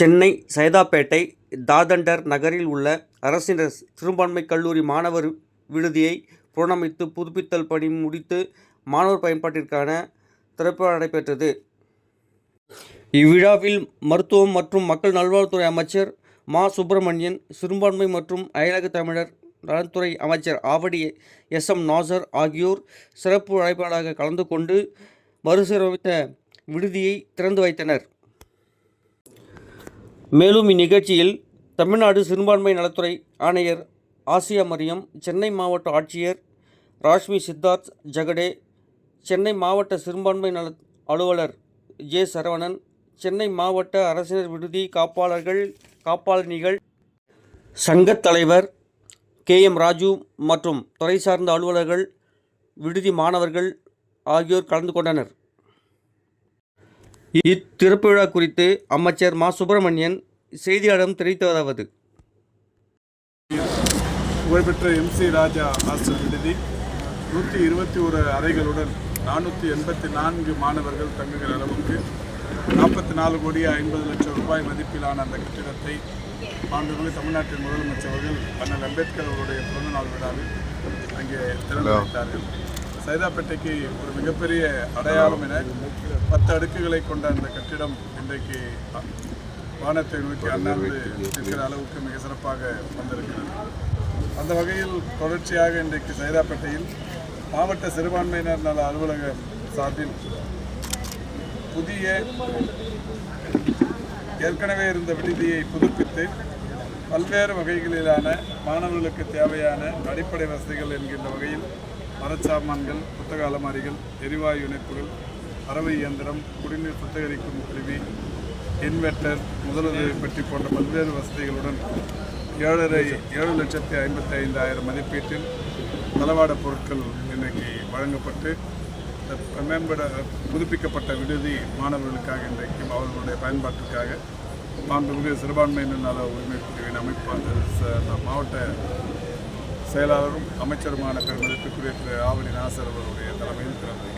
சென்னை சைதாப்பேட்டை தாதண்டர் நகரில் உள்ள அரசினர் சிறுபான்மை கல்லூரி மாணவர் விடுதியை புனரமைத்து புதுப்பித்தல் பணி முடித்து மாணவர் பயன்பாட்டிற்கான திறப்பு நடைபெற்றது. இவ்விழாவில் மருத்துவம் மற்றும் மக்கள் நல்வாழ்வுத்துறை அமைச்சர் மா. சுப்பிரமணியன் சிறுபான்மை மற்றும் அயலக தமிழர் நலன்துறை அமைச்சர் ஆவடி எஸ். எம். நாசர் ஆகியோர் சிறப்பு அழைப்பாளராக கலந்து கொண்டு மறுசீரமைத்த விடுதியை திறந்து வைத்தனர். மேலும் இந்நிகழ்ச்சியில் தமிழ்நாடு சிறுபான்மை நலத்துறை ஆணையர் ஆசியா மரியம் சென்னை மாவட்ட ஆட்சியர் ராஷ்மி சித்தார்த் ஜகடே சென்னை மாவட்ட சிறுபான்மை நல அலுவலர் ஜே சரவணன் சென்னை மாவட்ட அரசினர் விடுதி காப்பாளர்கள் காப்பாளனிகள் சங்கத் தலைவர் கே எம் ராஜு மற்றும் துறை சார்ந்த அலுவலர்கள் விடுதி மாணவர்கள் ஆகியோர் கலந்து கொண்டனர். இத்திறப்பு விழா குறித்து அமைச்சர் மா. சுப்பிரமணியன் செய்தியாளரிடம் தெரிவித்ததாவது. புகழ்பெற்ற எம்சி ராஜா ஹாஸ்டல் விடுதி. நூற்றி இருபத்தி ஒரு அறைகளுடன் நானூற்றி எண்பத்தி நான்கு மாணவர்கள் தங்குகிற அளவுக்கு நாற்பத்தி நாலு கோடி ஐம்பது லட்சம் ரூபாய் மதிப்பிலான அந்த கட்டிடத்தை மாண்புமிகு தமிழ்நாட்டின் முதலமைச்சர் அவர்கள் அண்ணல் அம்பேத்கர் அவருடைய பிறந்தநாள் விழாவில் அங்கே திறந்து வைத்தார்கள். சைதாப்பேட்டைக்கு ஒரு மிகப்பெரிய அடையாளம் என பத்து அடுக்குகளை கொண்ட அந்த கட்டிடம் இன்றைக்கு வானத்தை நோக்கி அண்ணாந்து இருக்கிற அளவுக்கு மிக சிறப்பாக வந்திருக்கிறது. அந்த வகையில் தொடர்ச்சியாக இன்றைக்கு சைதாப்பேட்டையில் மாவட்ட சிறுபான்மையினர் நல அலுவலகம் சார்பில் புதிய ஏற்கனவே இருந்த விடுதியை புதுப்பித்து பல்வேறு வகைகளிலான மாணவர்களுக்கு தேவையான அடிப்படை வசதிகள் என்கின்ற வகையில் மரச்சாமான்கள் புத்தக அலமாரிகள் எரிவாயு இணைப்புகள் அறவை இயந்திரம் குடிநீர் சுத்திகரிக்கும் கருவி இன்வெர்டர் முதலுதவி பெட்டி போன்ற பல்வேறு வசதிகளுடன் ஏழரை ஏழு லட்சத்தி ஐம்பத்தி ஐந்தாயிரம் மதிப்பீட்டில் தளவாட பொருட்கள் இன்றைக்கு வழங்கப்பட்டு மேம்பட புதுப்பிக்கப்பட்ட விடுதி மாணவர்களுக்காக இன்றைக்கு அவர்களுடைய பயன்பாட்டிற்காக மாண்புமிகு சிறுபான்மையினர் நல உரிமை பிரிவின் அமைப்பு மாவட்ட செயலாளரும் அமைச்சருமான பெருமதிப்புக்குரிய திரு ஆவணி நாசர் அவருடைய தலைமையில் திறந்து